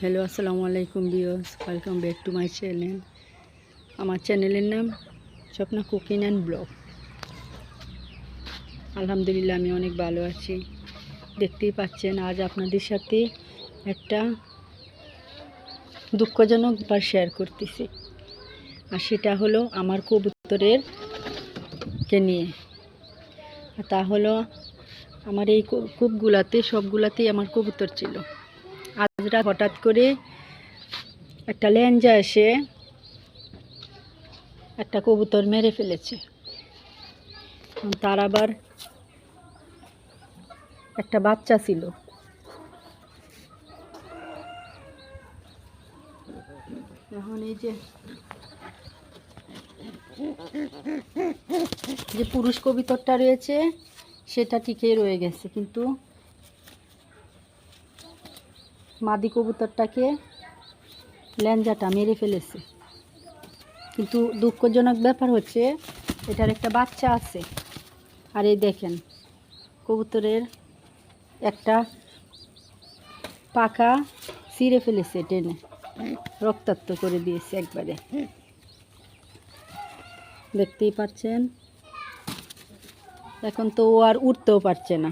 Hello, আসসালামু আলাইকুম বিয়স welcome back to my channel আমার চ্যানেলের নাম স্বপ্না কুকিং অ্যান্ড ব্লগ। আলহামদুলিল্লাহ, আমি অনেক ভালো আছি। দেখতেই পাচ্ছেন, আজ আপনাদের সাথে একটা দুঃখজনক ব্যাপার শেয়ার করতেছি। আর সেটা হলো আমার কবুতরের কে নিয়ে। তা হলো, আমার এই কূপ- কূপগুলাতে, সবগুলাতেই আমার কবুতর ছিল। আজ হঠাৎ করে একটা ল্যাঞ্জা এসে একটা কবুতর মেরে ফেলেছে। তার আবার একটা বাচ্চা ছিল। এখন এই যে যে পুরুষ কবিতরটা রয়েছে, সেটা টিকে রয়ে গেছে, কিন্তু মাদি কবুতরটাকে ল্যাঞ্জাটা মেরে ফেলেছে। কিন্তু দুঃখজনক ব্যাপার হচ্ছে, এটার একটা বাচ্চা আছে। আর এই দেখেন, কবুতরের একটা পাকা ছিঁড়ে ফেলেছে টেনে। রক্তাক্ত করে দিয়েছে একবারে। দেখতেই পাচ্ছেন? এখন তো ও আর উঠতেও পারছে না।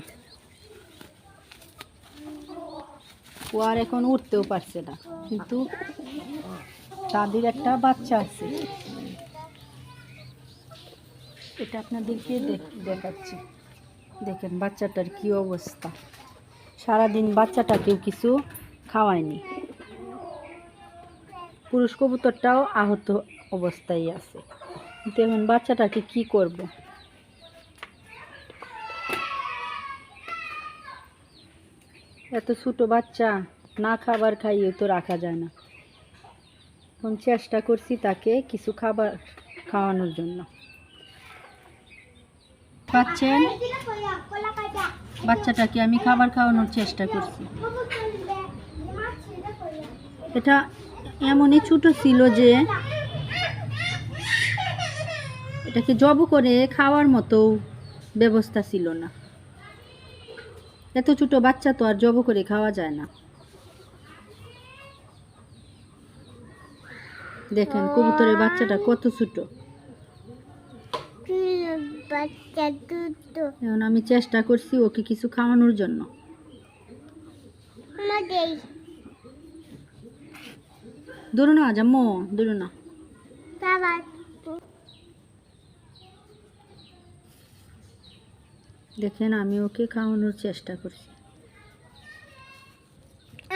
ও আর এখন উঠতেও পারছে না। কিন্তু তাদের একটা বাচ্চা আছে। এটা আপনাদেরকে দেখ- দেখাচ্ছি। দেখেন বাচ্চাটার কি অবস্থা। সারাদিন বাচ্চাটাকেও কিছু খাওয়ায়নি। পুরুষ কবুতরটাও আহত অবস্থায় আছে। কিন্তু এখন বাচ্চাটাকে কি করব? এত ছোটো বাচ্চা, না খাবার খাইয়ে তো রাখা যায় না। এখন চেষ্টা করছি তাকে কিছু খাবার খাওয়ানোর জন্য। পাচ্ছেন? বাচ্চাটাকে আমি খাবার খাওয়ানোর চেষ্টা করছি। এটা এমনই ছোটো ছিল যে এটাকে জব করে খাওয়ার মতো ব্যবস্থা ছিল না। এত ছোট বাচ্চা তো আর জব করে খাওয়া যায় না। দেখেন, কবুতরের বাচ্চাটা কত ছোট। এখন আমি চেষ্টা করছি ওকে কিছু খাওয়ানোর জন্য। ধরো না জাম্মু ধরো না। দেখেন আমি ওকে খাওয়ানোর চেষ্টা করছি।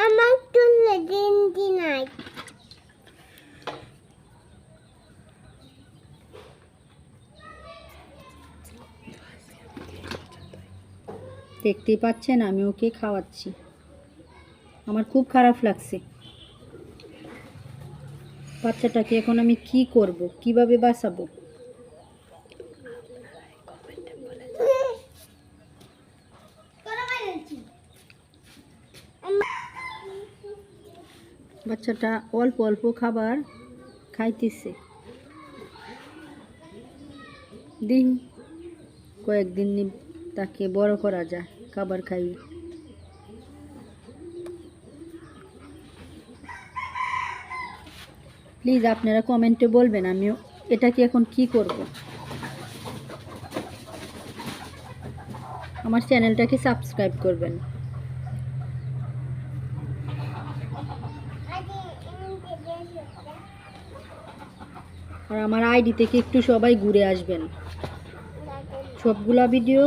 আমার দিন দেখতেই পাচ্ছেন আমি ওকে খাওয়াচ্ছি। আমার খুব খারাপ লাগছে। বাচ্চাটাকে এখন আমি কি করব? কীভাবে বাঁচাবো? বাচ্চাটা অল্প অল্প খাবার খাইতেছে। দিন কয়েকদিন তাকে বড় করা যায়, খাবার খাইয়ে প্লিজ আপনারা কমেন্টে বলবেন আমি এটাকে এখন কি করব? আমার চ্যানেলটাকে সাবস্ক্রাইব করবেন। আর আমার আইডি থেকে একটু সবাই ঘুরে আসবেন। সবগুলা ভিডিও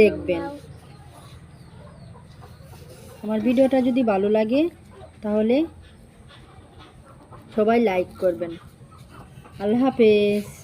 দেখবেন। আমার ভিডিওটা যদি ভালো লাগে, তাহলে সবাই লাইক করবেন। আল্লাহ হাফেজ।